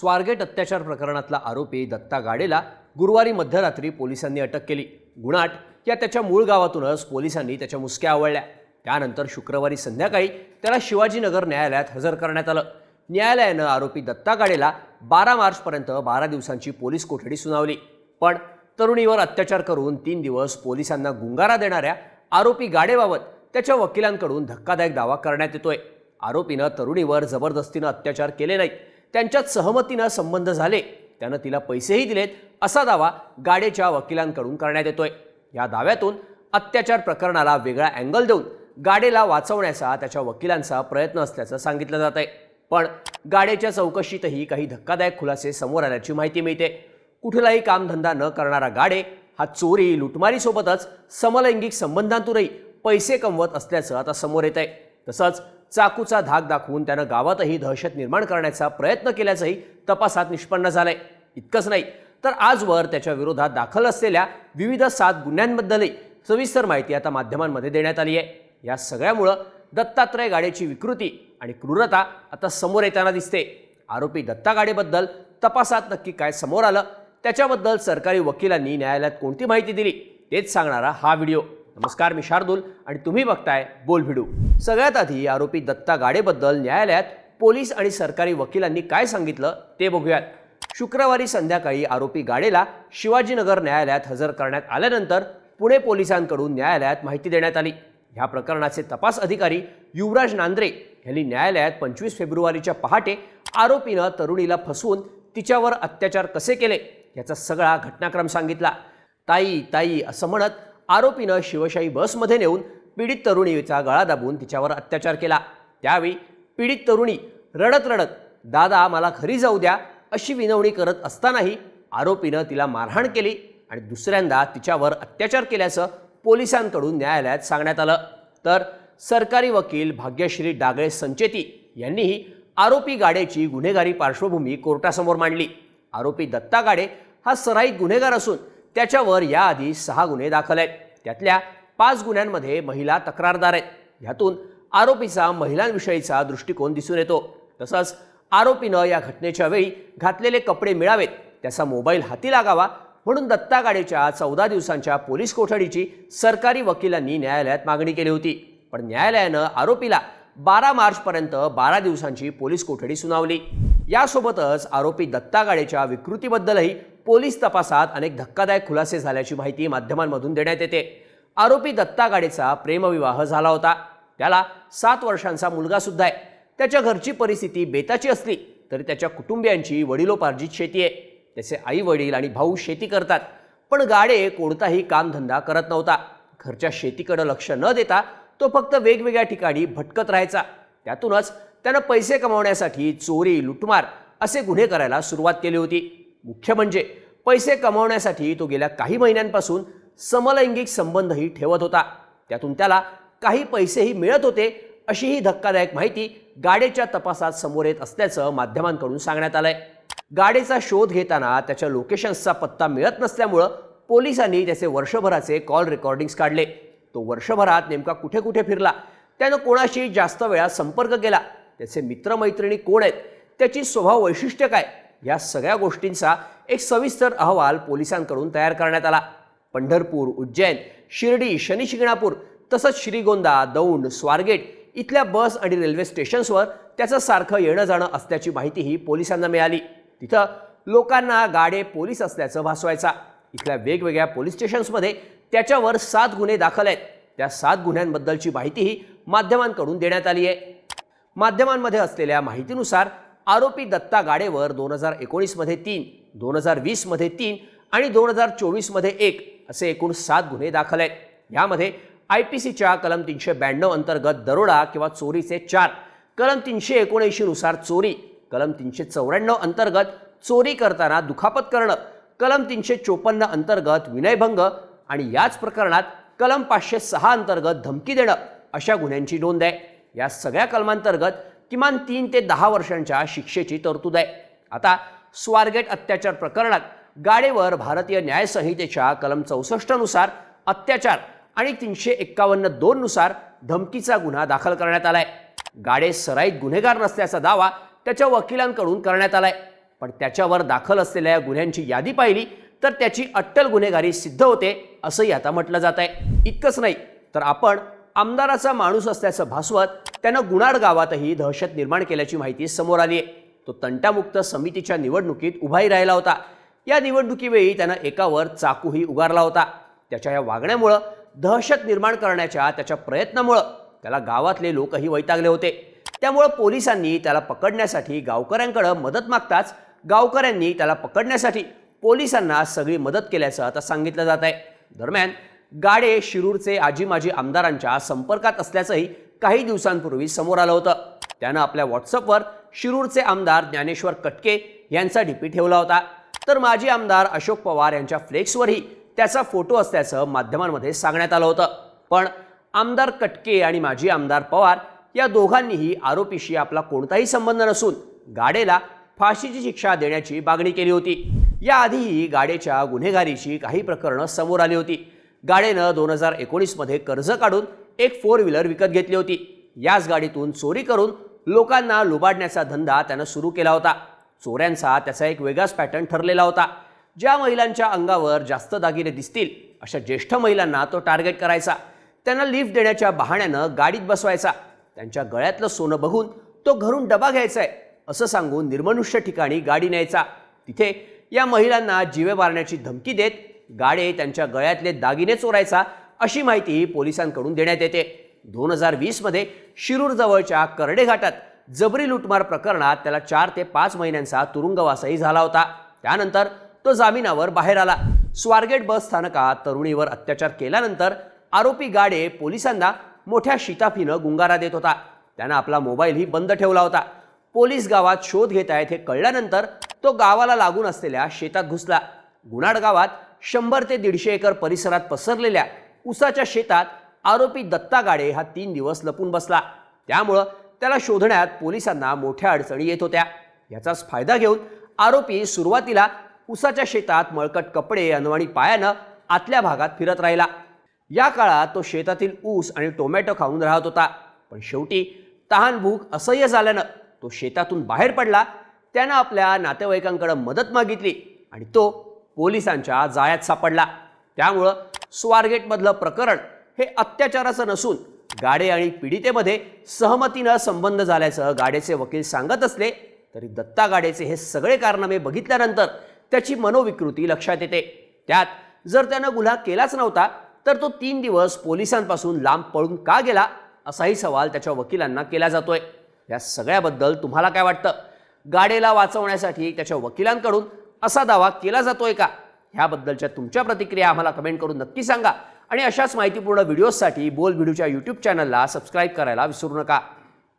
स्वारगेट अत्याचार प्रकरणातला आरोपी दत्ता गाडेला गुरुवारी मध्यरात्री पोलिसांनी अटक केली. गुणाट या त्याच्या मूळ गावातूनच पोलिसांनी त्याच्या मुसक्या आवळल्या. त्यानंतर शुक्रवारी संध्याकाळी त्याला शिवाजीनगर न्यायालयात हजर करण्यात आलं. न्यायालयानं आरोपी दत्ता गाडेला बारा मार्चपर्यंत बारा दिवसांची पोलीस कोठडी सुनावली. पण तरुणीवर अत्याचार करून तीन दिवस पोलिसांना गुंगारा देणाऱ्या आरोपी गाडेबाबत त्याच्या वकिलांकडून धक्कादायक दावा करण्यात येतोय. आरोपीनं तरुणीवर जबरदस्तीनं अत्याचार केले नाहीत. त्यांच्यात सहमतीनं संबंध झाले. त्यानं तिला पैसेही दिलेत. असा दावा गाडेच्या वकिलांकडून करण्यात येतोय. या दाव्यातून अत्याचार प्रकरणाला वेगळा अँगल देऊन गाडेला वाचवण्याचा त्याच्या वकिलांचा प्रयत्न असल्याचं सांगितलं जात आहे पण गाडेच्या चौकशीतही काही धक्कादायक खुलासे समोर आल्याची माहिती मिळते. कुठलाही कामधंदा न करणारा गाडे हा चोरी लुटमारीसोबतच समलैंगिक संबंधांतूनही पैसे कमवत असल्याचं आता समोर येत आहे तसंच चाकूचा धाक दाखवून त्यानं गावातही दहशत निर्माण करण्याचा प्रयत्न केल्याचंही तपासात निष्पन्न झालंय. इतकंच नाही तर आजवर त्याच्या विरोधात दाखल असलेल्या विविध सात गुन्ह्यांबद्दलही सविस्तर माहिती आता माध्यमांमध्ये देण्यात आली आहे या सगळ्यामुळं दत्तात्रय गाडेची विकृती आणि क्रूरता आता समोर येताना दिसते. आरोपी दत्ता गाडेबद्दल तपासात नक्की काय समोर आलं त्याच्याबद्दल सरकारी वकिलांनी न्यायालयात कोणती माहिती दिली तेच सांगणारा हा व्हिडिओ. नमस्कार मी शार्दूल आणि तुम्ही बघताय बोल भिडू. सगळ्यात आधी आरोपी दत्ता गाडेबद्दल न्यायालयात पोलीस आणि सरकारी वकिलांनी काय सांगितलं ते बघूयात. शुक्रवारी संध्याकाळी आरोपी गाडेला शिवाजीनगर न्यायालयात हजर करण्यात आल्यानंतर पुणे पोलिसांकडून न्यायालयात माहिती देण्यात आली. ह्या प्रकरणाचे तपास अधिकारी युवराज नांद्रे यांनी न्यायालयात पंचवीस फेब्रुवारीच्या पहाटे आरोपीनं तरुणीला फसवून तिच्यावर अत्याचार कसे केले याचा सगळा घटनाक्रम सांगितला. ताई ताई असं म्हणत आरोपीनं शिवशाही बसमध्ये नेऊन पीडित तरुणीचा गळा दाबून तिच्यावर अत्याचार केला. त्यावेळी पीडित तरुणी रडत रडत दादा मला घरी जाऊ द्या अशी विनवणी करत असतानाही आरोपीनं तिला मारहाण केली आणि दुसऱ्यांदा तिच्यावर अत्याचार केल्याचं पोलिसांकडून न्यायालयात सांगण्यात आलं. तर सरकारी वकील भाग्यश्री डागळे संचेती यांनीही आरोपी गाडेची गुन्हेगारी पार्श्वभूमी कोर्टासमोर मांडली. आरोपी दत्ता गाडे हा सराईत गुन्हेगार असून त्याच्यावर याआधी सहा गुन्हे दाखल आहेत. त्यातल्या पाच गुन्ह्यांमध्ये महिला तक्रारदार आहेत. ह्यातून आरोपीचा महिलांविषयीचा दृष्टिकोन दिसून येतो. तसंच आरोपीनं या घटनेच्या वेळी घातलेले कपडे मिळावेत. त्याचा मोबाईल हाती लागावा म्हणून दत्ता गाडेच्या चौदा दिवसांच्या पोलीस कोठडीची सरकारी वकिलांनी न्यायालयात मागणी केली होती. पण न्यायालयानं आरोपीला बारा मार्चपर्यंत बारा दिवसांची पोलीस कोठडी सुनावली. यासोबतच आरोपी दत्ता गाडेच्या विकृतीबद्दलही पोलीस तपासात अनेक धक्कादायक खुलासे झाल्याची माहिती माध्यमांमधून देण्यात येते. आरोपी दत्ता गाडेचा प्रेमविवाह झाला होता. त्याला सात वर्षांचा मुलगा सुद्धा आहे. त्याच्या घरची परिस्थिती बेताची असली तरी त्याच्या कुटुंबियांची वडिलोपार्जित शेती आहे. त्याचे आई वडील आणि भाऊ शेती करतात. पण गाडे कोणताही कामधंदा करत नव्हता. घरच्या शेतीकडे लक्ष न देता तो फक्त वेगवेगळ्या ठिकाणी भटकत राहायचा. त्यातूनच त्यानं पैसे कमावण्यासाठी चोरी लुटमार असे गुन्हे करायला सुरुवात केली होती. मुख्य म्हणजे पैसे कमावण्यासाठी तो गेल्या काही महिन्यांपासून समलैंगिक संबंधही ठेवत होता. त्यातून त्याला काही पैसेही मिळत होते अशी ही धक्कादायक माहिती गाडेच्या तपासात समोर येत असल्याचं माध्यमांकडून सांगण्यात आलंय. गाडेचा शोध घेताना त्याच्या लोकेशन्सचा पत्ता मिळत नसल्यामुळं पोलिसांनी त्याचे वर्षभराचे कॉल रेकॉर्डिंग्स काढले. तो वर्षभरात नेमका कुठे कुठे फिरला? त्यानं कोणाशी जास्त वेळा संपर्क केला? त्याचे मित्रमैत्रिणी कोण आहेत? त्याची स्वभाव वैशिष्ट्य काय? या सगळ्या गोष्टींचा एक सविस्तर अहवाल पोलिसांकडून तयार करण्यात आला. पंढरपूर उज्जैन शिर्डी शनी शिंगणापूर तसंच श्रीगोंदा दौंड स्वारगेट इथल्या बस आणि रेल्वे स्टेशन्सवर त्याचं सारखं येणं जाणं असल्याची माहितीही पोलिसांना मिळाली. तिथं लोकांना गाडे पोलीस असल्याचं भासवायचा. इथल्या वेगवेगळ्या पोलीस स्टेशन्समध्ये त्याच्यावर सात गुन्हे दाखल आहेत. त्या सात गुन्ह्यांबद्दलची माहितीही माध्यमांकडून देण्यात आली आहे माध्यमांमध्ये असलेल्या माहितीनुसार आरोपी दत्ता गाडेवर दोन हजार एकोणीसमध्ये तीन दोन हजार वीसमध्ये तीन आणि दोन हजार चोवीसमध्ये एक असे एकूण सात गुन्हे दाखल आहेत. यामध्ये आय पी सीच्या कलम तीनशे ब्याण्णव अंतर्गत दरोडा किंवा चोरीचे चार कलम तीनशे एकोणऐंशीनुसार चोरी कलम तीनशे चौऱ्याण्णव अंतर्गत चोरी करताना दुखापत करणं कलम तीनशे चोपन्न अंतर्गत विनयभंग आणि याच प्रकरणात कलम पाचशे सहा अंतर्गत धमकी देणं अशा गुन्ह्यांची नोंद आहे. या सगळ्या कलमांतर्गत किमान तीन ते दहा वर्षांच्या शिक्षेची तरतूद आहे. आता स्वारगेट अत्याचार प्रकरणात गाडेवर भारतीय न्याय संहितेच्या कलम चौसष्टनुसार अत्याचार आणि तीनशे एक्कावन्न दोननुसार धमकीचा गुन्हा दाखल करण्यात आलाय. गाडे सराईत गुन्हेगार नसल्याचा दावा त्याच्या वकिलांकडून करण्यात आलाय. पण त्याच्यावर दाखल असलेल्या गुन्ह्यांची यादी पाहिली तर त्याची अट्टल गुन्हेगारी सिद्ध होते असंही आता म्हटलं जात आहे इतकंच नाही तर आपण आमदाराचा माणूस असल्याचं भासवत त्यानं गुणाड गावातही दहशत निर्माण केल्याची माहिती समोर आली आहे तो तंटामुक्त समितीच्या निवडणुकीत उभाही राहिला होता. या निवडणुकीवेळी त्यानं एकावर चाकूही उगारला होता. त्याच्या या वागण्यामुळं दहशत निर्माण करण्याच्या त्याच्या प्रयत्नामुळं त्याला गावातले लोकही वैतागले होते. त्यामुळं पोलिसांनी त्याला पकडण्यासाठी गावकऱ्यांकडं मदत मागताच गावकऱ्यांनी त्याला पकडण्यासाठी पोलिसांना सगळी मदत केल्याचं आता सांगितलं जात आहे दरम्यान गाडे शिरूरचे आजी माजी आमदारांच्या संपर्कात असल्याचंही काही दिवसांपूर्वी समोर आलं होतं. त्यानं आपल्या व्हॉट्सअपवर शिरूरचे आमदार ज्ञानेश्वर कटके यांचा डीपी ठेवला होता. तर माजी आमदार अशोक पवार यांच्या फ्लेक्सवरही त्याचा फोटो असल्याचं माध्यमांमध्ये सांगण्यात आलं होतं. पण आमदार कटके आणि माजी आमदार पवार या दोघांनीही आरोपीशी आपला कोणताही संबंध नसून गाडेला फाशीची शिक्षा देण्याची मागणी केली होती. याआधीही गाडेच्या गुन्हेगारीची काही प्रकरणं समोर आली होती. गाडेनं दोन हजार एकोणीसमध्ये कर्ज काढून एक फोर व्हीलर विकत घेतली होती. याच गाडीतून चोरी करून लोकांना लुबाडण्याचा धंदा त्यानं सुरू केला होता. चोऱ्यांचा त्याचा एक वेगळाच पॅटर्न ठरलेला होता. ज्या महिलांच्या अंगावर जास्त दागिने दिसतील अशा ज्येष्ठ महिलांना तो टार्गेट करायचा. त्यांना लिफ्ट देण्याच्या बहाण्यानं गाडीत बसवायचा. त्यांच्या गळ्यातलं सोनं बघून तो घरून डबा घ्यायचा आहे असं सांगून निर्मनुष्य ठिकाणी गाडी न्यायचा. तिथे या महिलांना जीवे मारण्याची धमकी देत गाडे त्यांच्या गळ्यातले दागिने चोरायचा अशी माहिती पोलिसांकडून देण्यात येते. दोन हजार वीसमध्ये शिरूरजवळच्या करडे घाटात जबरी लुटमार प्रकरणात त्याला चार ते पाच महिन्यांचा तुरुंगवासही झाला होता. त्यानंतर तो जामिनावर बाहेर आला. स्वारगेट बस स्थानकात तरुणीवर अत्याचार केल्यानंतर आरोपी गाडे पोलिसांना मोठ्या शिताफीनं गुंगारा देत होता. त्यानं आपला मोबाईलही बंद ठेवला होता. पोलीस गावात शोध घेत आहेत हे कळल्यानंतर तो गावाला लागून असलेल्या शेतात घुसला. गुनाड गावात शंभर ते दीडशे एकर परिसरात पसरलेल्या उसाच्या शेतात आरोपी दत्ता गाडे हा तीन दिवस लपून बसला. त्यामुळं त्याला शोधण्यात पोलिसांना मोठ्या अडचणी येत होत्या. याचाच फायदा घेऊन आरोपी सुरुवातीला उसाच्या शेतात मळकट कपडे अनवाणी पायानं आतल्या भागात फिरत राहिला. या काळात तो शेतातील ऊस आणि टोमॅटो खाऊन राहत होता. पण शेवटी तहान भूक असह्य झाल्यानं तो शेतातून बाहेर पडला. त्यानं आपल्या नातेवाईकांकडे मदत मागितली आणि तो पोलिसांच्या जाळ्यात सापडला. त्यामुळं स्वारगेटमधलं प्रकरण हे अत्याचाराचं नसून गाडे आणि पीडितेमध्ये सहमतीनं संबंध झाल्याचं गाडेचे वकील सांगत असले तरी दत्ता गाडेचे हे सगळे कारनामे बघितल्यानंतर त्याची मनोविकृती लक्षात येते. त्यात जर त्यानं गुन्हा केलाच नव्हता तर तो तीन दिवस पोलिसांपासून लांब पळून का गेला असाही सवाल त्याच्या वकिलांना केला जातोय. या सगळ्याबद्दल तुम्हाला काय वाटतं? गाडेला वाचवण्यासाठी त्याच्या वकिलांकडून असा दावा केला जातोय का? ह्याबद्दलच्या तुमच्या प्रतिक्रिया आम्हाला कमेंट करून नक्की सांगा. आणि अशाच माहितीपूर्ण व्हिडिओजसाठी बोल व्हिडिओच्या यूट्यूब चॅनलला सबस्क्राईब करायला विसरू नका.